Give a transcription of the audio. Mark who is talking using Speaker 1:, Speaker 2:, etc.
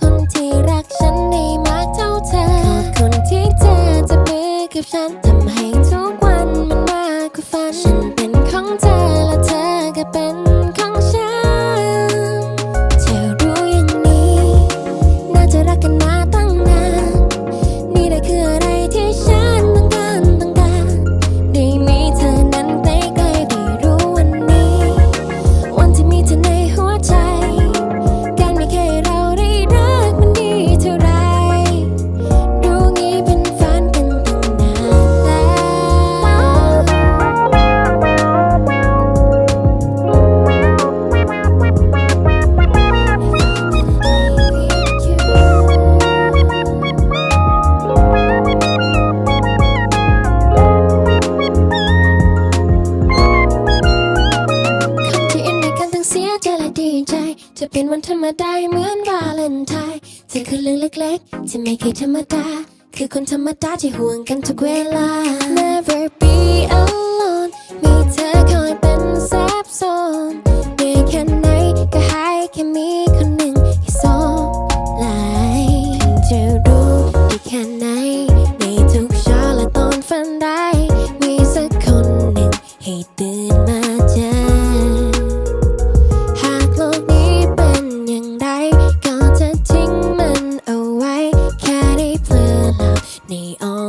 Speaker 1: คนที่รักฉันได้มากเท่าเธอคนที่เธอจะมือกับฉันทำให้ทุกวันมันมากกว่าฝัน เป็นวันธรรมดาเหมือนวาเลนไทน์เธอคือเรื่องเล็กๆ ที่ไม่เคยธรรมดา คือคนธรรมดาที่ห่วงกันทุกเวลา Never be alone มีเธอคอยเป็นแซฟโซนเนื่แค่ไหนก็หายแค่มีคนหนึ่งที่สองไหลจะรู้ดีแค่ไหนในทุกเช้าและตอนฝันได้ มีสักคนหนึ่งให้ตื่นมา 你哦。